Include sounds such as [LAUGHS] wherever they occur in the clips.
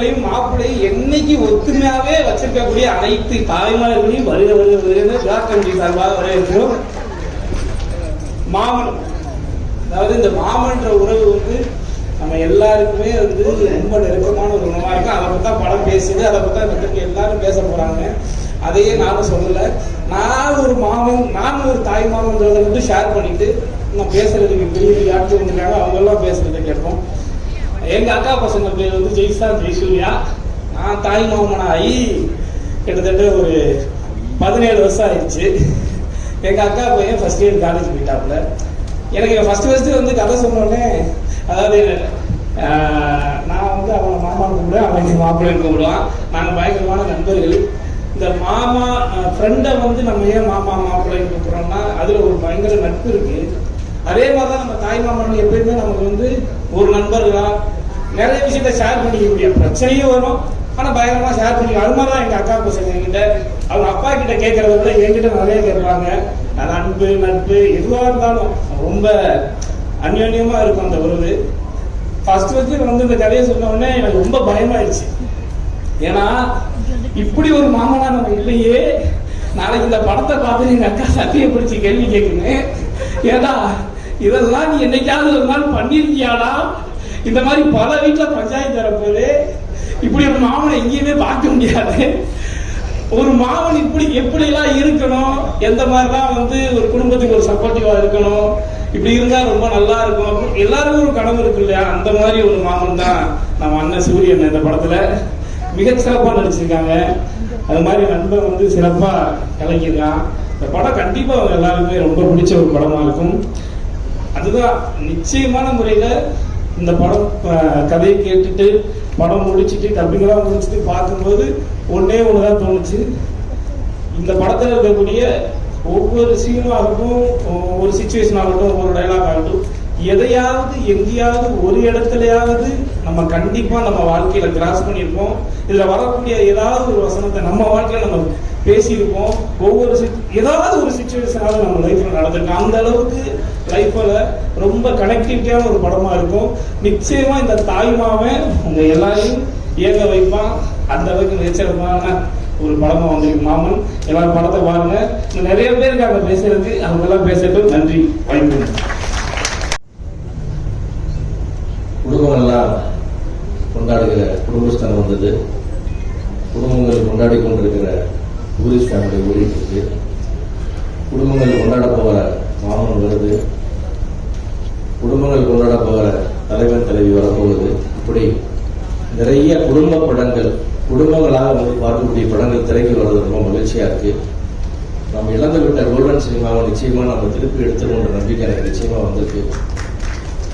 மாமன்களையும் மாப்பிள்ளையும் என்னைக்கு ஒத்துமையாவே வச்சிருக்கக்கூடிய அனைத்து தாய்மார்களையும் வருக வருக வருகிற பிளாக் கமிட்டி சார்பாக வரவேற்கிறோம். மாமன் அதாவது இந்த மாமன்ற உறவு வந்து நம்ம எல்லாருக்குமே வந்து ரொம்ப நெருக்கமான ஒரு உணவாக இருக்கும் அதை பார்த்தா தான் படம் பேசுது. அதை பார்த்தா தான் எல்லாரும் பேச போறாங்க. அதையே நானும் சொல்லலை. நான் ஒரு மாமன் நான் ஒரு தாய் மாமன்றதை மட்டும் ஷேர் பண்ணிட்டு நான் பேசுறதுக்கு பெரிய பெரிய ஆட்கள் வந்திருக்காங்க அவங்க எல்லாம் பேசுறதை கேட்போம். எங்க அக்கா பசங்க பேர் வந்து ஜெய்சா ஜெய்சூர்யா. நான் தாய் மாமனாகி கிட்டத்தட்ட ஒரு பதினேழு வருஷம் ஆயிடுச்சு. எங்கள் அக்கா பையன் ஃபர்ஸ்ட் இயர் காலேஜ் போயிட்டாப்புல. எனக்கு ஃபஸ்ட்டு ஃபஸ்ட்டு வந்து கதை சொன்னோடனே அதாவது நான் வந்து அவனை மாமான்னு கூப்பிடுவேன் அவன் எங்கள் மாப்பிள்ளைன்னு கூப்பிடுவான். நாங்கள் பயங்கரமான நண்பர்கள். இந்த மாமா ஃப்ரெண்டை வந்து நம்ம ஏன் மாமா மாப்பிள்ளைன்னு கூப்பிட்றோம்னா அதில் ஒரு பயங்கர நட்பு இருக்குது அதே மாதிரி தான் நம்ம தாய் மாமன் எப்பயுமே நமக்கு வந்து ஒரு நண்பர்களா நிறைய விஷயத்த ஷேர் பண்ணிக்க முடியும். பிரச்சனையும் வரும். ஆனால் பயங்கரமாக ஷேர் பண்ணிக்கலாம். அது மாதிரி தான் எங்கள் அக்கா பசங்க என்கிட்ட அவங்க அப்பா கிட்ட கேட்கறத விட என்கிட்ட நிறைய கேட்பாங்க. அது அன்பு நட்பு எதுவாக இருந்தாலும் ரொம்ப அந்யோன்யமாக இருக்கும் அந்த உறவு. ஃபர்ஸ்ட் ஃபர்ஸ்ட் வந்து இந்த கதையை சொன்ன உடனே எனக்கு ரொம்ப பயமாயிடுச்சு. ஏன்னா இப்படி ஒரு மாமனா நம்ம இல்லையே. நாளைக்கு இந்த படத்தை பார்த்து எங்க அக்கா சத்திய பிடிச்சி கேள்வி கேட்குங்க ஏதா இதெல்லாம் நீ என்னைக்காவது ஒரு நாள் பண்ணியிருக்கியாடா இந்த மாதிரி பல வீட்டில் பஞ்சாயத்து தரப்போது இப்படி ஒரு மாமனை எங்கேயுமே பார்க்க முடியாது. ஒரு மாமன் இப்படி எப்படிலாம் இருக்கணும்? எந்த மாதிரிலாம் வந்து ஒரு குடும்பத்துக்கு ஒரு சப்போர்ட்டிவாக இருக்கணும்? இப்படி இருந்தால் ரொம்ப நல்லா இருக்கும். எல்லாருக்கும் ஒரு கனவு இருக்கு இல்லையா? அந்த மாதிரி ஒரு மாமன் தான் நம்ம அண்ணன் சூரியன் இந்த படத்தில். மிக சிறப்பாக நடிச்சிருக்காங்க. அது மாதிரி நண்பன் வந்து சிறப்பாக கலக்கியிருக்கான். இந்த படம் கண்டிப்பாக அவங்க எல்லாருக்குமே ரொம்ப பிடிச்ச ஒரு படமாக இருக்கும். அதுதான் நிச்சயமான முறையில இந்த படம் அஹ், கதையை கேட்டுட்டு படம் முடிச்சிட்டு டப்பிங்கெல்லாம் முடிச்சுட்டு பார்க்கும்போது ஒன்னே ஒண்ணுதான் தோணுச்சு. இந்த படத்துல இருக்கக்கூடிய ஒவ்வொரு சீனும் ஆகட்டும் ஒரு சுச்சுவேஷன் ஆகட்டும் ஒரு டைலாக் ஆகட்டும் எதையாவது எங்கேயாவது ஒரு இடத்துலயாவது நம்ம கண்டிப்பா நம்ம வாழ்க்கையில கிராஸ் பண்ணியிருப்போம். இதுல வரக்கூடிய ஏதாவது ஒரு வசனத்தை நம்ம வாழ்க்கையில நம்ம பேசியிருப்போம். ஒவ்வொரு ஏதாவது ஒரு சுச்சுவேஷனாவது நம்ம லைஃப்ல நடந்திருக்கும் அந்த அளவுக்கு லைஃப்ல ரொம்ப கனெக்டிவிட்டியான ஒரு படமா இருக்கும். நிச்சயமா இந்த தாய்மாவன் உங்க எல்லாரையும் இயங்க வைப்பான் அந்த அளவுக்கு நிச்சயமான ஒரு படமா வந்திருக்கு மாமன். எல்லாரும் படத்தை பாருங்க. நிறைய பேர் இருக்காங்க பேசுறதுக்கு அவங்க எல்லாம் பேசுறது நன்றி. வாய்ப்பு குடும்பம் எல்லாம் கொண்டாடுகிற குடும்பஸ்தானம் வந்தது. குடும்பங்கள் கொண்டாடி கொண்டிருக்கிற டூரிஸ்ட் ஃபேமிலி ஓடிட்டு இருக்கு குடும்பங்கள் கொண்டாட போகிற மாமன் வருது. குடும்பங்கள் கொண்டாட போகிற தலைவன் தலைவி வரப்போகுது. இப்படி நிறைய குடும்ப படங்கள் குடும்பங்களாக வந்து பார்க்கக்கூடிய படங்கள் திரைக்கு வர்றது ரொம்ப மகிழ்ச்சியா இருக்கு. நம்ம இழந்து விட்ட கோல்டன் சினிமாவை நிச்சயமா நம்ம திருப்பி எடுத்துருவோன்ற நம்பிக்கை எனக்கு நிச்சயமா வந்திருக்கு.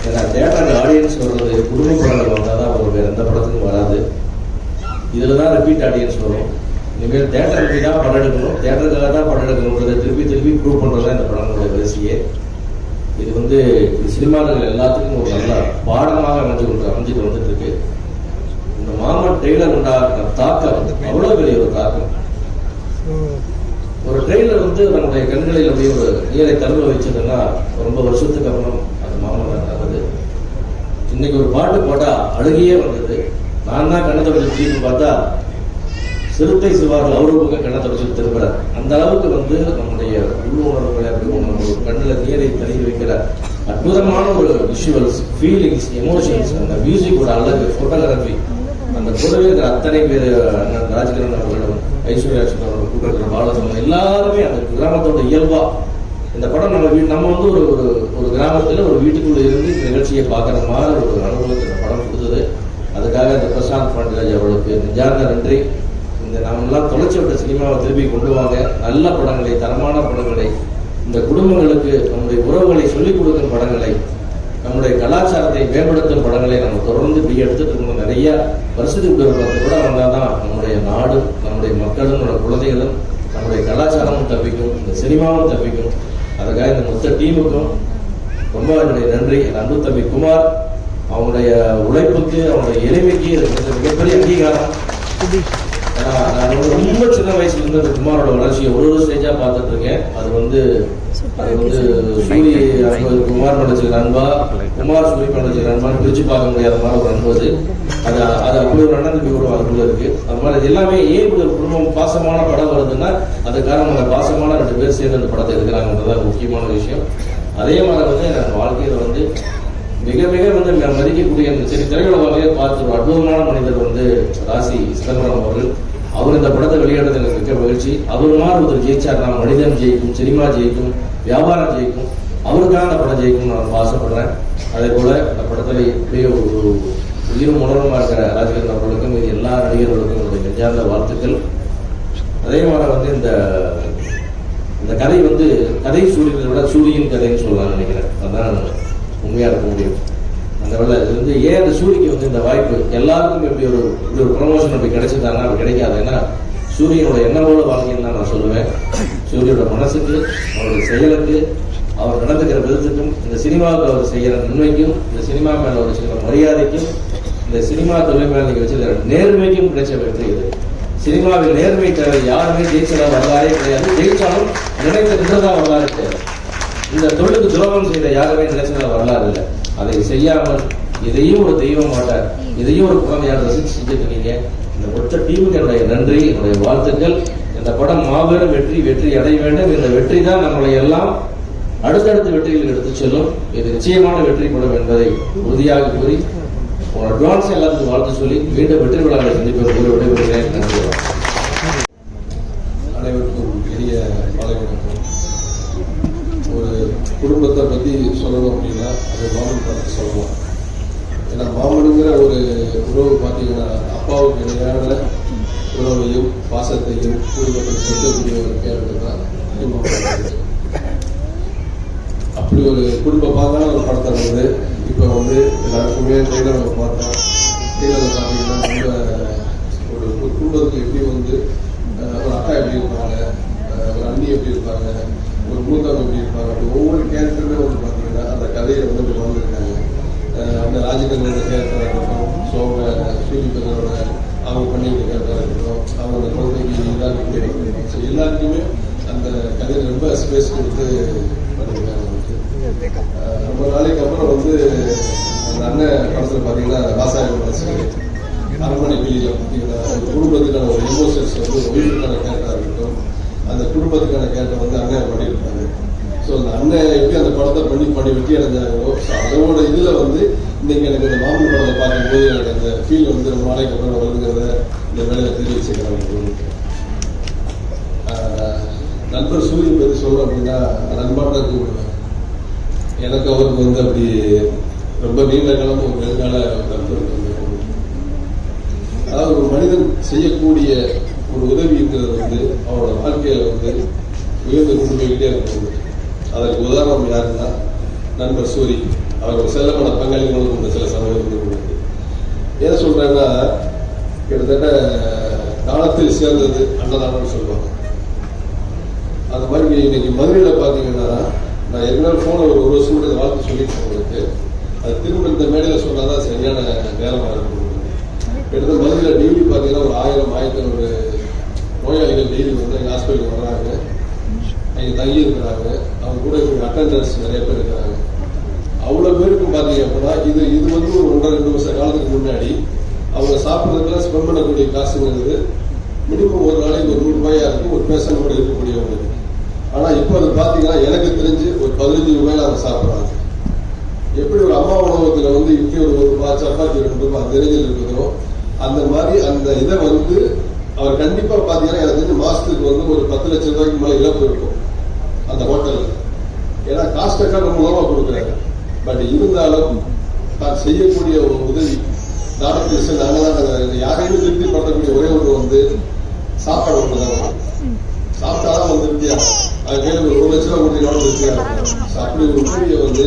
ஏன்னா தேட்டர் ஆடியன்ஸ் வர்றது குடும்ப படங்கள் வந்தால் தான் அவர் வேறு எந்த படத்துக்கும் வராது. இதில் தான் ரிப்பீட் ஆடியன்ஸ் வரும். இனிமேல் தேட்டருக்கு தான் படம் எடுக்கணும். தேட்டருக்காக தான் படம் எடுக்கணுன்றதை திருப்பி திருப்பி ப்ரூவ் பண்ணுறது தான் இந்த படங்களுடைய வரிசையே இது வந்து இது சினிமாக்கள் எல்லாத்துக்கும் ஒரு நல்ல பாடமாக அமைஞ்சு கொண்டு அமைஞ்சிட்டு வந்துட்டு இருக்கு இந்த மாமன் ட்ரெய்லர் உண்டாக்குற தாக்கம் அவ்வளோ பெரிய ஒரு தாக்கம். ஒரு ட்ரெய்லர் வந்து நம்முடைய கண்களில் அப்படியே ஒரு நீரை தழுவ வச்சதுன்னா ரொம்ப வருஷத்துக்கு அப்புறம் அது மாமன் நடந்தது இன்னைக்கு ஒரு பாட்டு போட்டால் அழுகியே வந்தது. நான் தான் கண்ணத்தை தொடச்சு பார்த்தா சிறுத்தை சிவார்கள் அவருக்கு கண்ணை தொடச்சு திரும்புறார் அந்த அளவுக்கு வந்து நம்முடைய உள்ளுணர்வுகளை அப்படி நம்ம கண்ணில் நீரை தழுவி வைக்கிற அற்புதமான ஒரு விஷுவல்ஸ் ஃபீலிங்ஸ் எமோஷன்ஸ் அந்த மியூசிக்கோட அழகு ஃபோட்டோகிராஃபி அந்த கூடவே இருக்கிற அத்தனை பேர் ராஜகிரன் ராஜகிரண் அவர்களும் ஐஸ்வர்யா லட்சுமி அவர்கள் கூட்டிருக்கிற பாலசமன் எல்லாருமே அந்த கிராமத்தோட இயல்பா இந்த படம் நம்ம வீ நம்ம வந்து ஒரு ஒரு ஒரு கிராமத்தில் ஒரு வீட்டுக்குள்ள இருந்து இந்த நிகழ்ச்சியை பார்க்குற மாதிரி ஒரு அனுபவத்தை இந்த படம் கொடுத்தது. அதுக்காக இந்த பிரசாந்த் பாண்டியராஜ் அவர்களுக்கு நெஞ்சார்ந்த நன்றி. இந்த நாமெல்லாம் தொலைச்சி விட்ட சினிமாவை திரும்பி கொண்டு வாங்க. நல்ல படங்களை தரமான படங்களை இந்த குடும்பங்களுக்கு நம்முடைய உறவுகளை சொல்லிக் கொடுக்கும் படங்களை நம்முடைய கலாச்சாரத்தை மேம்படுத்தும் படங்களை நம்ம தொடர்ந்து இப்படி எடுத்துட்டு இருக்கணும் நிறைய வருஷத்துக்கு ஒரு பத்து கூட வந்தால் தான் நம்முடைய நாடும் நம்முடைய மக்களும் நம்முடைய குழந்தைகளும் நம்முடைய கலாச்சாரமும் தப்பிக்கும் இந்த சினிமாவும் தப்பிக்கும். அதுக்காக இந்த மொத்த டீமுக்கும் ரொம்ப என்னுடைய நன்றி. என் அன்பு தம்பி குமார் அவங்களுடைய உழைப்புக்கு அவங்களுடைய எளிமைக்கு மிக- மிகப்பெரிய அங்கீகாரம். நான் நான் வந்து ரொம்ப சின்ன வயசுல இருந்து அந்த குமாரோட வளர்ச்சியை ஒரு ஒரு ஸ்டேஜா பார்த்துட்டு இருக்கேன் அது வந்து அது வந்து சூரி குமார் நடிச்சிருக்க அன்பா குமார் சூரி நடிச்சிருக்க அன்பான்னு பிரிச்சு பார்க்க முடியாத மாதிரி ஒரு அன்பு அது. அது அது அப்படி ஒரு அண்ணன் தம்பி உறவு அதுக்குள்ள இருக்கு. அது மாதிரி எல்லாமே ஏன் ஒரு குடும்பம் பாசமான படம் வருதுன்னா அது காரணம் பாசமான ரெண்டு பேர் சேர்ந்து அந்த படத்தை எடுக்கிறாங்கன்றது முக்கியமான விஷயம். அதே மாதிரி வந்து எனக்கு வாழ்க்கையில வந்து மிக மிக வந்து நான் மதிக்கக்கூடிய அந்த சரி திரையுலக வகையை பார்த்து ஒரு அற்புதமான மனிதர் வந்து ராசி சிதம்பரம் அவர்கள். அவர் இந்த படத்தை வெளியிடுறது எனக்கு மிக்க மகிழ்ச்சி. அவர் மாதிரி ஒருத்தர் ஜெயிச்சார்னா மனிதன் ஜெயிக்கும் சினிமா ஜெயிக்கும் வியாபாரம் ஜெயிக்கும் அவருக்காக அந்த படம் ஜெயிக்கும் நான் ஆசைப்படுறேன். அதே போல அந்த படத்துல எப்படியோ ஒரு உயிரும் உணர்வுமா இருக்கிற ராஜகரன் அவர்களுக்கும் இது எல்லா நடிகர்களுக்கும் என்னுடைய நெஞ்சார்ந்த வாழ்த்துக்கள். அதே மாதிரி வந்து இந்த இந்த கதை வந்து கதை சூரியனை விட சூரியன் கதைன்னு சொல்லலாம்னு நினைக்கிறேன். அதான் உண்மையாக இருக்க முடியும். அந்த வேலை. இது வந்து ஏன் அந்த சூரியக்கு வந்து இந்த வாய்ப்பு? எல்லாருக்கும் இப்படி ஒரு இப்படி ஒரு ப்ரமோஷன் அப்படி கிடைச்சிருந்தாங்கன்னா அப்படி கிடைக்காது. ஏன்னா சூரியனோட எண்ணங்களோட வாழ்க்கைன்னு நான் சொல்லுவேன். சூரியனோட மனசுக்கு அவரோட செயலுக்கு அவர் நடந்துக்கிற விதத்துக்கும் இந்த சினிமாவுக்கு அவர் செய்கிற நன்மைக்கும் இந்த சினிமா மேல அவர் செய்கிற மரியாதைக்கும் இந்த சினிமா தொழில் மேல நீங்க வச்சிருக்கிற நேர்மைக்கும் கிடைச்ச வெற்றி இது. சினிமாவில் நேர்மை தேவை. யாருமே ஜெயிச்சதா வரலாறே கிடையாது. ஜெயிச்சாலும் நினைத்த நின்றதா வரலாறு கிடையாது. இந்த தொழிலுக்கு துரோகம் செய்த யாருமே நினைச்சதா வரலாறு இல்லை. அதை செய்யாமல் இதையும் ஒரு தெய்வம் மாட்டார். இதையும் ஒரு குழந்தையான ரசித்து செஞ்சுட்டு இந்த மொத்த டீமுக்கு என்னுடைய நன்றி என்னுடைய வாழ்த்துக்கள். இந்த படம் மாபெரும் வெற்றி வெற்றி அடைய வேண்டும். இந்த வெற்றி தான் நம்மளை எல்லாம் அடுத்தடுத்த வெற்றிகளுக்கு எடுத்துச் செல்லும். இது நிச்சயமான வெற்றி படம் என்பதை உறுதியாக கூறி ஒரு அட்வான்ஸ் எல்லாத்துக்கும் வாழ்த்து சொல்லி மீண்டும் வெற்றி விழாவை சந்திப்பது கூறி விடைபெறுகிறேன் நன்றி. அனைவருக்கும் பெரிய மாலை வணக்கம். குடும்பத்தை பற்றி சொல்லணும் அப்படின்னா அது மாமன் படத்தை சொல்லலாம். ஏன்னா மாமனுங்கிற ஒரு உறவு பார்த்தீங்கன்னா அப்பாவுக்கு இணையான உறவையும் பாசத்தையும் குடும்பத்தை செலுத்தக்கூடிய ஒரு கேரக்டர் தான் குடும்பம் அப்படி ஒரு குடும்ப பார்த்தான ஒரு படத்தை வந்து இப்போ வந்து எல்லாருக்குமே ட்ரெயிலரை பார்த்தோம் ட்ரெயிலரில் பார்த்தீங்கன்னா ரொம்ப ஒரு குடும்பத்துக்கு எப்படி வந்து ஒரு அக்கா எப்படி இருப்பாங்க ஒரு அண்ணி எப்படி இருப்பாங்க ஒரு மூத்த எப்படி இருப்பாங்க. அப்படி ஒவ்வொரு கேரக்டருமே வந்து பார்த்தீங்கன்னா அந்த கதையை வந்து வளர்ந்துருக்காங்க. அந்த ராஜகண்ணோட கேரக்டராக இருக்கட்டும் ஸோ அவங்க சூரியபதனோட அவங்க பண்ணிக்கிற கேரக்டராக இருக்கட்டும் அவங்க அந்த குழந்தைக்கு எல்லாருக்குமே இருக்கட்டும் ஸோ எல்லாருக்குமே அந்த கதையை ரொம்ப ஸ்பேஸ் கொடுத்து பண்ணியிருக்காங்க ரொம்ப நாளைக்கு அப்புறம் வந்து அந்த அண்ணன் படத்தில் பாத்தீங்கன்னா ராசாயன மனசு அரண்மனை வெளியில பார்த்தீங்கன்னா குடும்பத்தில் குடும்பத்துக்கான ஒரு எமோஷன்ஸ் வந்து ஒரு ஒய்ஃபுக்கான இருக்கட்டும் அந்த குடும்பத்துக்கான கேரக்டர் வந்து அண்ணன் பண்ணியிருப்பாங்க ஸோ அந்த அண்ணன் எப்படி அந்த படத்தை பண்ணி பண்ணி வெற்றி அடைஞ்சாங்களோ ஸோ அதோட இதுல வந்து இன்னைக்கு எனக்கு இந்த மாமன் படத்தை பார்க்கும்போது எனக்கு அந்த ஃபீல் வந்து ரொம்ப நாளைக்கு அப்புறம் வருதுங்கிறத இந்த வேலையை தெரிவிச்சுக்கிறேன். ஆஹ் நண்பர் சூரியன் பற்றி சொல்லணும் அப்படின்னா நண்பாட்ட கூப்பிடுவேன். எனக்கு அவருக்கு வந்து அப்படி ரொம்ப நீண்ட காலம் ஒரு நெருங்கால நண்பர் வந்து அதாவது ஒரு மனிதன் செய்யக்கூடிய ஒரு உதவிங்கிறது வந்து அவரோட வாழ்க்கையில வந்து உயர்ந்து கொண்டு போய்கிட்டே இருக்கும் அதற்கு உதாரணம் யாருன்னா நண்பர் சூரி. அவரோட செல்லமான பங்களிப்புகளும் இந்த சில சமயம் வந்து ஏன் சொல்றேன்னா கிட்டத்தட்ட காலத்தில் சேர்ந்தது அன்னதானம்னு சொல்லுவாங்க. அந்த மாதிரி இன்னைக்கு மதுரையில் பார்த்தீங்கன்னா நான் ஏற்கனவே போன ஒரு ஒரு வருஷம் கூட வாழ்த்து சொல்லிட்டு உங்களுக்கு அது திரும்ப இந்த மேடையில் சொன்னால் தான் சரியான நேரமா இருக்கும். கிட்டத்தட்ட மதுரையில் டெய்லி பார்த்தீங்கன்னா ஒரு ஆயிரம் ஆயிரத்தி ஒரு நோயாளிகள் டெய்லி வந்து எங்கள் ஹாஸ்பிட்டலுக்கு வர்றாங்க. அங்கே தங்கி இருக்கிறாங்க. அவங்க கூட அட்டண்டர்ஸ் நிறைய பேர் இருக்கிறாங்க. அவ்வளோ பேருக்கும் பார்த்தீங்க அப்படின்னா இது இது வந்து ஒரு ஒன்றரை ரெண்டு வருஷ காலத்துக்கு முன்னாடி அவங்க சாப்பிட்றதுக்குலாம் ஸ்பெண்ட் பண்ணக்கூடிய காசுங்கிறது மினிமம் ஒரு நாளைக்கு ஒரு நூறு இருக்கும். ஒரு பேஷண்ட் கூட இருக்கக்கூடியவங்களுக்கு ஆனால் இப்போ அது பார்த்தீங்கன்னா எனக்கு தெரிஞ்சு ஒரு பதினஞ்சு ரூபாயில அவங்க சாப்பிட்றாங்க. எப்படி ஒரு அம்மா உணவகத்தில் வந்து இட்லி ஒரு ஒரு ரூபாய் சப்பாத்தி ரெண்டு ரூபாய் அந்த இருக்குதோ அந்த மாதிரி அந்த இதை வந்து அவர் கண்டிப்பா பாத்தீங்கன்னா எனக்கு தெரிஞ்சு மாசத்துக்கு வந்து ஒரு பத்து லட்சம் ரூபாய்க்கு மேல இழப்பு இருக்கும் அந்த ஹோட்டல்ல. ஏன்னா காஸ்ட் அக்கௌண்ட் மூலமா கொடுக்குறாங்க பட் இருந்தாலும் தான் செய்யக்கூடிய ஒரு உதவி. டாக்டர் நாங்க தான் திருப்தி திருப்திப்படுத்தக்கூடிய ஒரே ஒன்று வந்து சாப்பாடு ஒன்று தான். சாப்பிட்டாதான் வந்து திருப்தியா? அது கையில் ஒரு ஒரு லட்ச ரூபா கொடுத்தீங்கன்னா திருப்தியா இருக்கும். அப்படி ஒரு உதவியை வந்து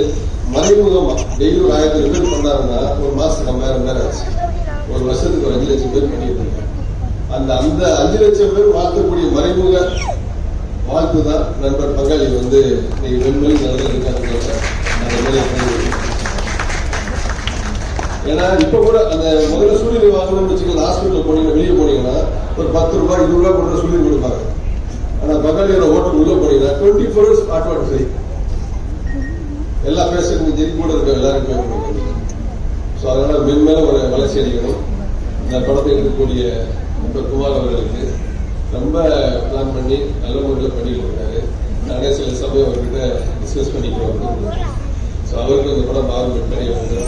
மறைமுகமா டெய்லி ஒரு ஆயிரத்தி பேர் பண்ணாருன்னா ஒரு மாசத்துக்கு ஐம்பதாயிரம் பேர் ஆச்சு. ஒரு வருஷத்துக்கு ஒரு அஞ்சு லட்சம் பேர் பண்ணிட்டு இருக்காங்க. அந்த அந்த அஞ்சு லட்சம் பேர் வாழ்த்தக்கூடிய மறைமுக வாழ்த்து தான் நண்பர் பங்காளி வந்து இன்னைக்கு வெண்மொழி நடந்திருக்காங்க அந்த ஏன்னா இப்ப கூட அந்த முதல்ல சூரியனை வாங்கணும்னு வச்சுக்கோங்க ஹாஸ்பிட்டல் போனீங்கன்னா வெளியே போனீங்கன்னா ஒரு பத்து ரூபாய் இருபது ரூபாய் போட்டு சூரியன் கொடுப்பாங்க. ஆனா பங்காளியோட ஓட்டு உள்ள போனீங்கன்னா twenty four hours auto free எல்லா பேஷண்ட்டும் சரி கூட இருக்க எல்லாருக்கும் ஸோ அதனால மென்மேலும் ஒரு வளர்ச்சி அடைக்கணும் இந்த படத்தை எடுக்கக்கூடிய இப்போ குமார் அவர்களுக்கு ரொம்ப பிளான் பண்ணி நல்ல முறையில் பண்ணிட்டு இருக்காரு. நானே சில சமயம் அவர்கிட்ட டிஸ்கஸ் பண்ணிக்கிறோம் ஸோ அவருக்கு இந்த படம் ஆர்வம் நிறைய வந்து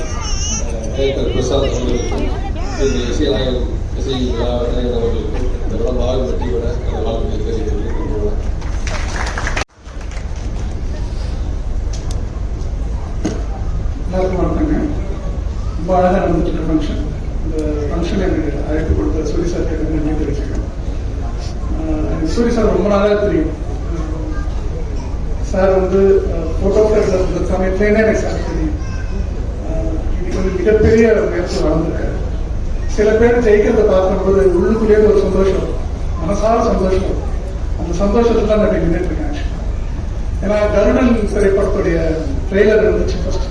டைரக்டர் பிரசாத் அவர்களுக்கும் இந்த இசைநாயகன் இசை நாயகன் அவர்களுக்கும் இந்த படம் ஆர்வம் வெற்றியோட அந்த வாழ்க்கையை தெரிவித்து கொண்டுள்ளேன் எல்லாருக்கும் வணக்கங்க. ரொம்ப அழகாக நடந்துட்டு ஃபங்க்ஷன் ஃபங்க்ஷன் எனக்கு அழைப்பு கொடுத்த சூரி சார் எனக்கு நன்றி தெரிவிச்சுக்கிறேன் எனக்கு சூரி சார் ரொம்ப நாளாக தெரியும். சார் வந்து ஃபோட்டோகிராஃபர் இருந்த சமயத்துலேருந்தே எனக்கு சார் தெரியும். ஆஹ் இன்னைக்கு வந்து மிகப்பெரிய முயற்சி வளர்ந்துருக்காரு. சில பேர் ஜெயிக்கிறத பார்க்கும்போது உள்ளுக்குள்ளேயே ஒரு சந்தோஷம் மனசார சந்தோஷம். அந்த சந்தோஷத்தை தான் நான் நின்றுட்டு இருக்கேன் ஏன்னா கருடன் திரைப்படத்துடைய ட்ரெய்லர் இருந்துச்சு ஃபர்ஸ்ட்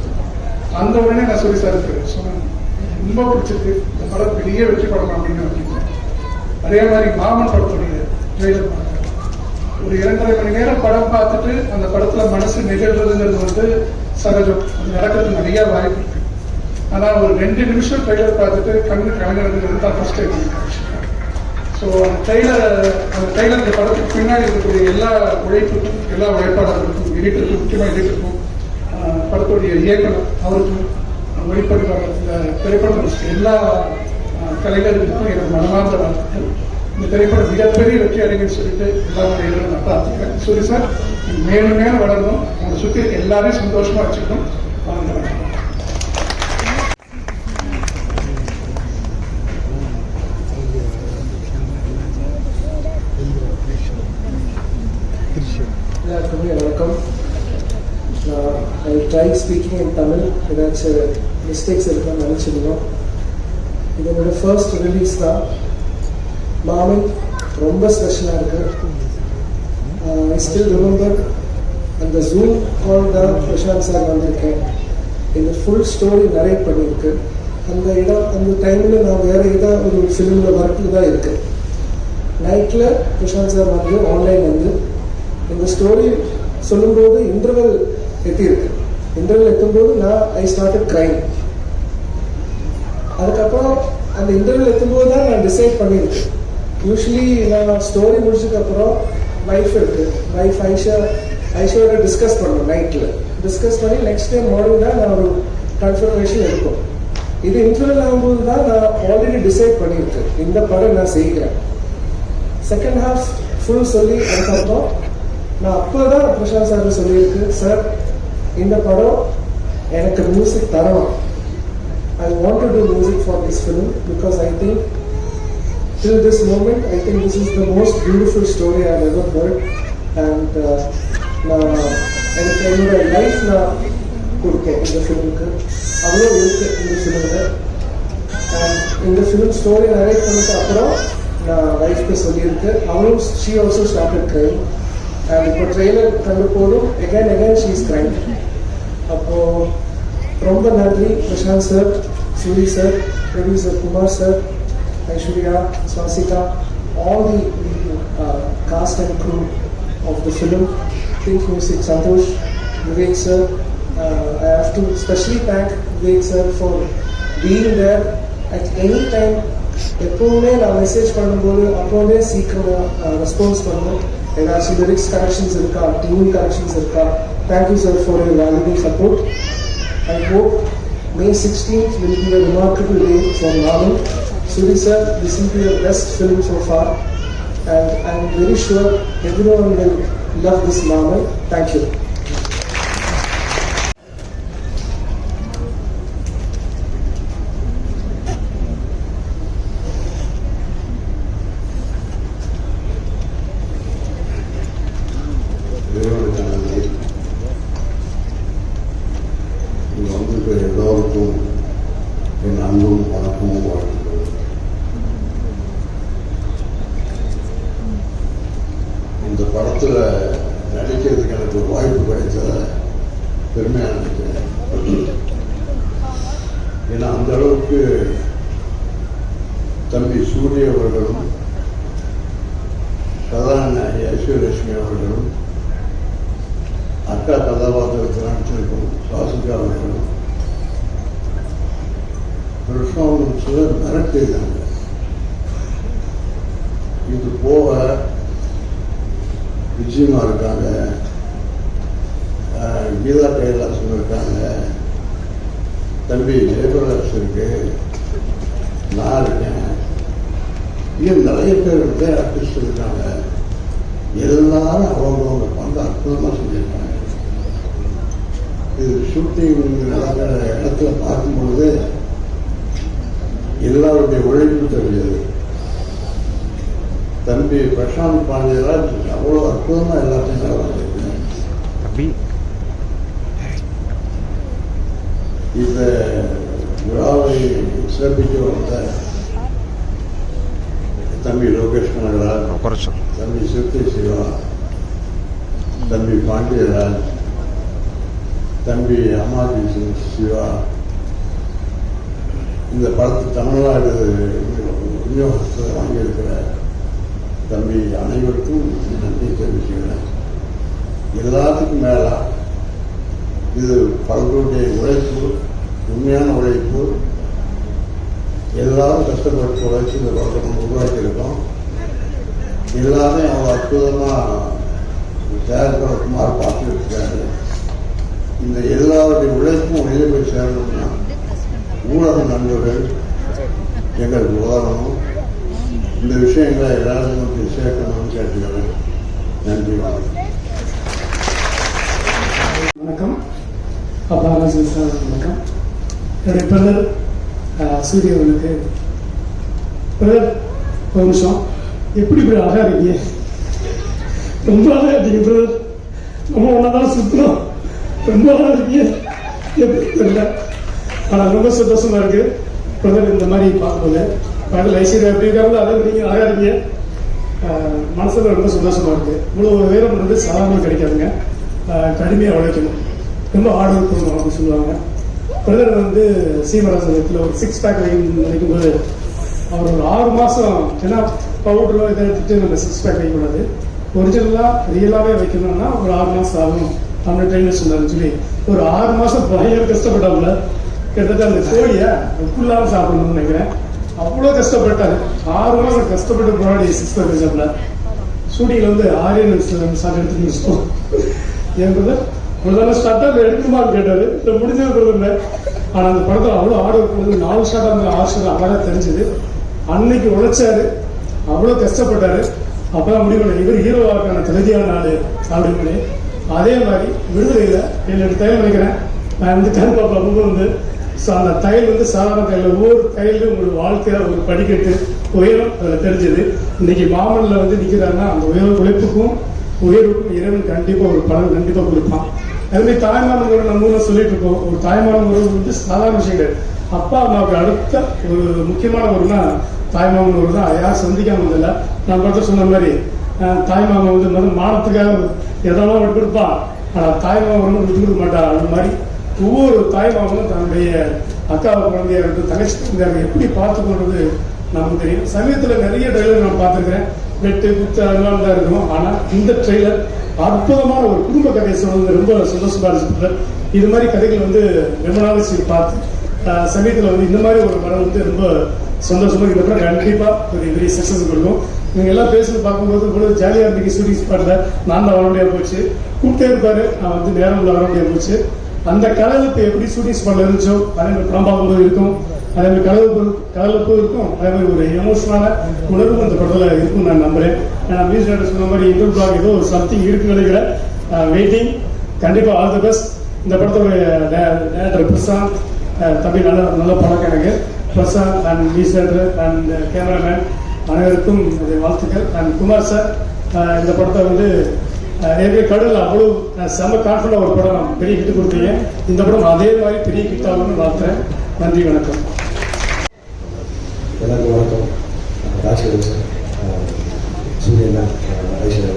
அந்த உடனே நான் சொல்லி சார் சொன்னேன். ரொம்ப பிடிச்சிருக்கு இந்த படம் பெரிய வெற்றி படம் அப்படின்னு அப்படின்னு அதே மாதிரி மாமன் படத்துடைய ட்ரெய்லர் ஒரு இரண்டரை மணி நேரம் படம் பார்த்துட்டு அந்த படத்துல மனசு நிகழ்றதுங்கிறது வந்து சகஜம். அது நடக்கிறது நிறைய வாய்ப்பு இருக்கு. ஆனா ஒரு ரெண்டு நிமிஷம் ட்ரெய்லர் பார்த்துட்டு கண்ணு கலங்கிறதுங்கிறது தான் ஃபர்ஸ்ட் டைம் ஸோ அந்த ட்ரெய்லர் அந்த ட்ரெய்லர் இந்த படத்துக்கு பின்னாடி இருக்கக்கூடிய எல்லா உழைப்புக்கும் எல்லா உழைப்பாளர்களுக்கும் எடிட்டருக்கும் முக்கியமாக எடிட்டருக்கும் படத்துடைய இயக்குனர் அவருக்கும் ஒளிப்பதிவாளர் இந்த திரைப்படம் எல்லா கலைஞர்களுக்கும் எனக்கு மனமார்ந்த வாழ்த்துக்கள். இந்த திரைப்படம் மிகப்பெரிய வெற்றி அடைங்கன்னு சொல்லிட்டு எல்லா முறையிலும் நான் பிரார்த்திக்கிறேன் சூரி சார் மேலும் மேலும் வளரணும். உங்களை சுற்றி எல்லாரையும் சந்தோஷமா வச்சுக்கணும் வாங்க வணக்கம். எல்லாருக்குமே வணக்கம் I try speaking in Tamil ஏதாச்சும் மிஸ்டேக்ஸ் இருக்கான்னு நினச்சிருந்தோம் இது என்னோட ஃபர்ஸ்ட் ரிலீஸ் தான் மாமன் ரொம்ப ஸ்பெஷலாக இருக்கு. ஐ ஸ்டில் ரிமெம்பர் அந்த ஜூம் கால் தான் பிரசாந்த் சார் வந்திருக்கேன். இந்த ஃபுல் ஸ்டோரி நரேட் பண்ணியிருக்கு அந்த இடம் அந்த டைமில் நான் வேறு இதாக ஒரு ஃபிலிமில் ஒர்க்கில் தான் இருக்கேன். நைட்டில் பிரசாந்த் சார் வந்து ஆன்லைன் வந்து இந்த ஸ்டோரி சொல்லும்போது இன்டர்வல் எத்தியிருக்கு இன்டர்வல் எத்தும்போது நான் ஐ ஸ்டார்டட் கிரைம் அதுக்கப்புறம் அந்த இன்டர்வல் எத்தும்போது தான் நான் டிசைட் பண்ணியிருக்கேன். யூஸ்வலி நான் ஸ்டோரி முடிச்சதுக்கப்புறம் வைஃப் இருக்கு. வைஃப் ஐஷா ஐஷோட டிஸ்கஸ் பண்ணுவோம் நைட்டில் டிஸ்கஸ் பண்ணி நெக்ஸ்ட் டே மார்னிங் தான் நான் ஒரு கன்ஃபர்மேஷன் இருக்கும் இது இன்டர்வல் ஆகும்போது தான் நான் ஆல்ரெடி டிசைட் பண்ணியிருக்கேன். இந்த படம் நான் செய்கிறேன். செகண்ட் ஹாஃப் ஃபுல் சொல்லி அதுக்கப்புறம் நான் அப்போ தான் பிரசாந்த் சார் சொல்லியிருக்கு சார் இந்த படம் எனக்கு மியூசிக் தரணும். I want to do music for this film because I think till this moment I think this is the most beautiful story I ever heard and நான் எனக்கு என்னோட லைஃப் நான் கொடுக்கேன் இந்த ஃபிலிமுக்கு அவ்வளோ இருக்கு இந்த ஃபிலிமில் அண்ட் இந்த ஃபிலிம் ஸ்டோரி நரேட் பண்ணதுக்கு அப்புறம் நான் லைஃப்க்கு சொல்லியிருக்கு அவளும் ஷீ ஆல்சோ ஸ்டார்டட் கிரைம் இப்போ ட்ரெய்லர் கண்டு போதும் எகைன் எகைன் ஷீஸ் கிரைம் அப்போது ரொம்ப நன்றி Prashanth sir Soori sir producer Kumar sir Aishwarya Swasika all the cast and crew of the film think music Santhosh Vivek sir I have to specially thank Vivek sir for being there at any time எப்பவுமே நான் message பண்ணும்போது அப்போவே சீக்கிரமாக response பண்ணுவேன். ஏதாச்சும் lyrics corrections இருக்கா tune corrections இருக்கா thank you sir for your valuable support I hope May 16th will be a remarkable day for Marvel. Suri sir, this will be the best film so far, and I am very sure everyone will love this Marvel. Thank you. தம்பி சூரிய அவர்களும் கதாநாயகி ஐஸ்வர்யலட்சுமி அவர்களும் அக்கா கதாபாத்திரத்தில் நடிச்சிருக்கும் சுவாசிகா அவர்களும் கிருஷ்ணாவும் சிலர் மிரட்டிருக்காங்க இது போக விஜயமா இருக்காங்க கீதா கைலாசம் இருக்காங்க தம்பி ஜெயபிரகாஷ் இருக்கு நான் இருக்கேன். இன்னும் நிறைய பேர் வந்து ஆர்டிஸ்ட் இருக்காங்க. எல்லாரும் அவங்கவுங்க பங்கு அற்புதமாக செஞ்சிருக்காங்க இது ஷூட்டிங் நடக்கிற இடத்துல பார்க்கும்பொழுது எல்லாருடைய உழைப்பு தெரிஞ்சது. தம்பி பிரசாந்த் பாண்டியராஜ் அவ்வளோ அற்புதமாக எல்லாத்தையும் பண்ணியிருக்கேன் இந்த விழாவை சிறப்பிக்க வந்த தம்பி லோகேஷ் கனகராஜ் தம்பி சிறுத்தை சிவா தம்பி பாண்டியராஜ் தம்பி அம்மாஜி சிங் சிவா. இந்த படத்து தமிழ்நாடு விநியோகத்தில் வாங்கியிருக்கிற தம்பி அனைவருக்கும் நன்றி தெரிவிச்சுக்கிறேன். எல்லாத்துக்கும் மேலா இது பலருடைய உழைப்பு உண்மையான உழைப்பு எல்லாரும் கஷ்டப்பட்டு உழைச்சி இந்த படத்தை நம்ம உருவாக்கியிருக்கோம். எல்லாமே அவ்வளோ அற்புதமாக தயாரிப்பாளர் குமார் பார்த்துட்டு இருக்காரு இந்த எல்லாருடைய உழைப்பும் வெளியே போய் சேரணும்னா ஊடக நண்பர்கள் எங்களுக்கு உதவணும் இந்த விஷயங்களை எல்லாரும் சேர்க்கணும்னு கேட்டுக்கிறேன். நன்றி வணக்கம். வணக்கம். அப்பா சார் வணக்கம். என்னுடைய பிரதர் சூரியவனுக்கு பிரதர் ஒரு நிமிஷம். எப்படி இப்படி அழகா இருக்கீங்க ரொம்ப அழகா இருக்கீங்க பிரதர். நம்ம ஒன்றா சுற்றணும் ரொம்ப அழகா இருக்கீங்க. எப்படி தெரியல. ஆனால் ரொம்ப சந்தோஷமா இருக்கு. பிரதர் இந்த மாதிரி பார்க்கல பகல் ஐஸ்வர்யா எப்படி இருக்காங்களோ அதே மாதிரி நீங்க அழகா இருக்கீங்க. மனசில் மனசுல ரொம்ப சந்தோஷமா இருக்கு. இவ்வளவு உயரம் வந்து சாதாரணம் கிடைக்காதுங்க. கடுமையாக உழைக்கணும். ரொம்ப ஆர்டர் பண்ணணும் அப்படின்னு சொல்லுவாங்க. பிரதர் வந்து சீமராசனத்தில் ஒரு சிக்ஸ் பேக் வைக்கும் போது அவர் ஒரு ஆறு மாதம் ஏன்னா பவுடரோ இதை எடுத்துட்டு நம்ம சிக்ஸ் பேக் வைக்கக்கூடாது. ஒரிஜினலாக ரியலாகவே வைக்கணும்னா ஒரு ஆறு மாதம் ஆகும். நம்ம ட்ரைனர் சொன்னார்னு சொல்லி ஒரு ஆறு மாதம் பயங்கர கஷ்டப்பட்டாப்புல. கிட்டத்தட்ட அந்த கோழியை ஃபுல்லாக சாப்பிடணும்னு நினைக்கிறேன். அவ்வளோ கஷ்டப்பட்டார். ஆறு மாதம் கஷ்டப்பட்டு போராடி சிக்ஸ் பேக் வச்சாப்புல. சூடியில் வந்து ஆரியன் சார் எடுத்துன்னு வச்சுக்கோம் என் பிரதர் முதல்ல ஸ்டார்ட்டாக எடுக்குமான்னு கேட்டாரு இல்லை முடிஞ்சது பிரதர் ஆனால் அந்த படத்தில் அவ்வளோ ஆர்டர் கொடுத்து நாலு ஸ்டார்ட் அந்த ஆசிரியர் அழகாக தெரிஞ்சது. அன்னைக்கு உழைச்சாரு. அவ்வளோ கஷ்டப்பட்டாரு. அப்பதான் முடிவு பண்ண இவர் ஹீரோவாக்கான தகுதியான நாள் அப்படின்னு. அதே மாதிரி விடுதலையில் என்னோட தையல் நினைக்கிறேன் நான் வந்து கண் பாப்பா ரொம்ப வந்து ஸோ அந்த தையல் வந்து சாதாரண தையல் ஒவ்வொரு தையலும் ஒரு வாழ்க்கையில ஒரு படிக்கட்டு உயரம் அதில் தெரிஞ்சது. இன்னைக்கு மாமல்ல வந்து நிற்கிறாருன்னா அந்த உயர உழைப்புக்கும் உயர்வுக்கும் இறைவன் கண்டிப்பாக ஒரு பலன் கண்டிப்பாக கொடுப்பான். அதுமாதிரி தாய்மான உறவு நம்ம ஊரில் சொல்லிட்டு இருக்கோம். ஒரு தாய்மான உறவு வந்து சாதாரண விஷயம் கிடையாது அப்பா அம்மாவுக்கு அடுத்த ஒரு முக்கியமான உறவுனா தாய்மாமன் உறவு தான். யாரும் சந்திக்காம இல்லை நான் பார்த்து சொன்ன மாதிரி தாய்மாமன் வந்து மன மானத்துக்காக எதெல்லாம் விட்டு கொடுப்பான் ஆனால் தாய்மாமன் விட்டு கொடுக்க மாட்டா. அந்த மாதிரி ஒவ்வொரு தாய்மாமனும் தன்னுடைய அக்காவை குழந்தையாக இருந்து தங்கச்சி குழந்தையாக எப்படி பார்த்துக்கொள்றது நமக்கு தெரியும். சமீபத்தில் நிறைய ட்ரெயிலர் நான் பார்த்துருக்கிறேன். வெட்டு குத்து அதெல்லாம் தான் இருக்கும். ஆனால் இந்த ட்ரெய்லர் அற்புதமான ஒரு குடும்ப கதையை சொல்றது ரொம்ப சந்தோஷமா இருந்துச்சு இது மாதிரி கதைகள் வந்து ரொம்ப நாள் சரி பார்த்து ஆஹ், வந்து இந்த மாதிரி ஒரு படம் வந்து ரொம்ப சந்தோஷமா இந்த படம் கண்டிப்பா ஒரு பெரிய சக்சஸ் கொடுக்கும். இவங்க எல்லாம் பேசுறது பார்க்கும்போது கூட ஜாலியா இருந்தீங்க ஷூட்டிங் ஸ்பாட்ல நான் தான் வர போச்சு. கூப்பிட்டே இருப்பாரு. நான் வந்து நேரம் வர முடியாம போச்சு. அந்த கலகலப்பு எப்படி ஷூட்டிங் ஸ்பாட்ல இருந்துச்சோ அதே படம் பார்க்கும்போது இருக்கும். அதே மாதிரி கலகலப்பு கலகலப்பு அதே மாதிரி ஒரு எமோஷனான உணர்வு அந்த படத்தில் இருக்கும் நான் நம்புறேன். நான் மியூசிக் சொன்ன மாதிரி இந்த பிளாக் ஏதோ ஒரு சம்திங் இருக்குன்னு நினைக்கிறேன் வெயிட்டிங் கண்டிப்பாக ஆல் தி பெஸ்ட் இந்த படத்தோட டேரக்டர் பிரசாந்த் தம்பி நல்ல நல்ல பழக்கம் எனக்கு. Prashanth and music and cameraman அனைவருக்கும் அதை வாழ்த்துக்கள். அண்ட் குமார் சார் இந்த படத்தை வந்து ஏற்கனவே கடலில் அவ்வளோ செம கான்ஃபிடண்டாக ஒரு படம் பெரிய ஹிட் கொடுத்தீங்க. இந்த படம் அதே மாதிரி பெரிய ஹிட் ஆகணும்னு வாழ்த்துறேன். நன்றி வணக்கம். எல்லாருக்கும் வணக்கம். ராஜ்கர் சூரியனா ஐஸ்வர்யா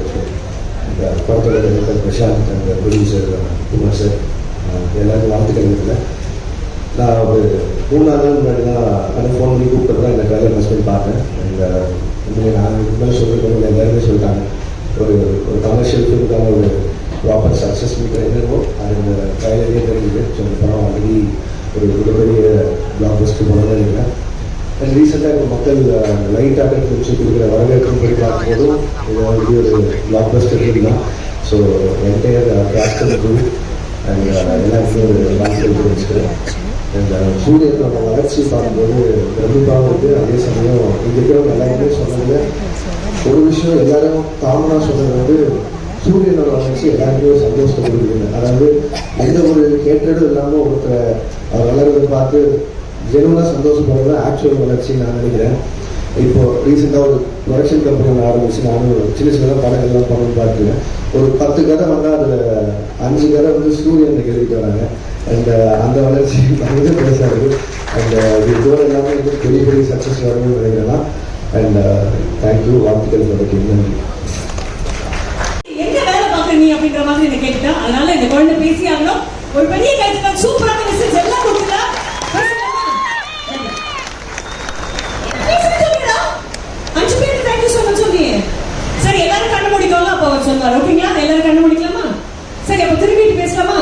இந்த படத்தோட டைரக்டர் பிரசாந்த் அந்த ப்ரொடியூசர் குமார் சார். எல்லாருக்கும் வாழ்த்துக்கள் இருக்குல்ல. நான் ஒரு மூணு நாள் முன்னாடி தான் அந்த ஃபோன் பண்ணி கூப்பிட்டு தான் இந்த ட்ரைலர் ஃபஸ்ட் டைம் பார்த்தேன். இந்த உண்மையை நான் இதுக்கு மேலே சொல்லிருக்கணும் எல்லாருமே சொல்லிட்டாங்க. ஒரு ஒரு கமர்ஷியல் ஃபிலிமுக்கான ஒரு ப்ராப்பர் சக்ஸஸ் மீட்டர் என்னவோ அது இந்த ட்ரைலரே தெரியுது ஸோ இந்த படம் ஆல்ரெடி ஒரு மிகப்பெரிய பிளாக் பஸ்டர் போனதான் நினைக்கிறேன். ரீசெண்டாக இப்போ மக்கள் லைட் ஆட்டர் ஃபிலிம்ஸுக்கு கொடுக்குற வரவேற்பு படி பார்க்கும்போதும் இது ஆல்ரெடி ஒரு பிளாக் பஸ்டர் தான். So entire caster group and எல்லாருக்கும் ஒரு வாழ்க்கை தெரிவிச்சுக்கிறேன் அண்ட் சூரியனோட வளர்ச்சி பார்க்கும்போது பிரமிப்பாகவும் வந்து அதே சமயம் இங்கே இருக்கிறவங்க எல்லாருமே சொன்னது ஒரு விஷயம் எல்லாரும் காமனாக சொன்னது வந்து சூரியனோட வளர்ச்சி எல்லாருக்குமே ஒரு சந்தோஷத்தை கொடுக்குது. அதாவது எந்த ஒரு கேட்டடும் இல்லாமல் ஒருத்தரை வளர்றதை பார்த்து ஜெனுவனாக சந்தோஷப்படுறது தான் ஆக்சுவல் வளர்ச்சி நான் நினைக்கிறேன். இப்போ ரீசெண்டாக ஒரு ப்ரொடக்ஷன் கம்பெனி ஒன்று ஆரம்பிச்சு நானும் சின்ன சின்னதாக படங்கள்லாம் பண்ணணும்னு பார்த்துருக்கேன். ஒரு பத்து கதை வந்தால் அதில் அஞ்சு கதை வந்து சூரியன் எழுதிட்டு வராங்க. அண்ட் அந்த வளர்ச்சி [LAUGHS] வந்து பேசாது. அண்ட் இதோட எல்லாமே வந்து பெரிய பெரிய சக்ஸஸ் வரணும்னு நினைக்கிறேன் அண்ட் தேங்க்யூ uh, வாழ்த்துக்கள் பற்றி நன்றி. எங்க வேலை பாக்குற நீ அப்படின்ற மாதிரி என்ன கேட்டுட்டா அதனால இந்த குழந்தை பேசி ஆகணும் ஒரு பெரிய கருத்து சூப்பரான மெசேஜ் எல்லாம் கொடுக்குறா அஞ்சு பேருக்கு தேங்க்யூ சொல்ல சொல்லியே சரி எல்லாரும் கண்ணு முடிக்கோங்க அப்போ அவர் சொல்லுவார் ஓகேங்களா? எல்லாரும் கண்ணு முடிக்கலாமா? சரி அப்ப திரும்பிட்டு பேசலாமா?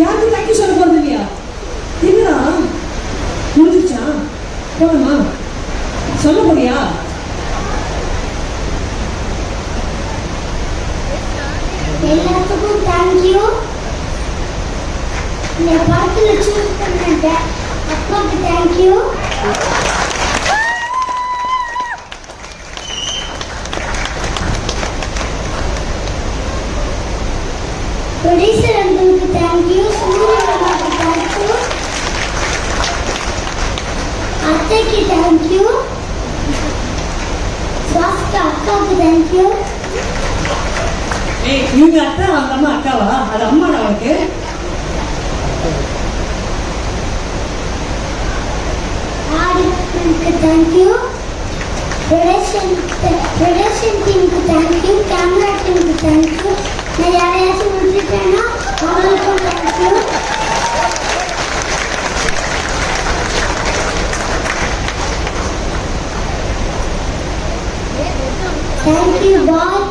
யாருக்கும் தேங்க்யூ சொல்ல போறது இல்லையா? என்னடா? முடிஞ்சிருச்சா? போகணுமா சொல்ல போறியா? எல்லாத்துக்கும் தேங்க்யூ இந்த படத்தில் சூஸ் பண்ணிட்ட அப்பாவுக்கு தேங்க்யூ ப்ரொடியூசர் அங்கிளுக்கு தேங்க்யூ சூரியன் அம்மாவுக்கு தேங்க்யூ அத்தைக்கு தேங்க்யூ சுவாஸ்கா அக்காவுக்கு தேங்க்யூ ஏய் இவங்க அத்தா அந்த அம்மா அக்காவா? அது அம்மாடா அவனுக்கு ஆடிக்கு தேங்க்யூ ப்ரொடக்ஷன் ப்ரொடக்ஷன் டீமுக்கு தேங்க்யூ கேமரா டீமுக்கு தேங்க்யூ நான் யாரையாச்சும் விட்டுட்டேன்னா அவங்களுக்கும் தேங்க்யூ தேங்க்யூ பாய்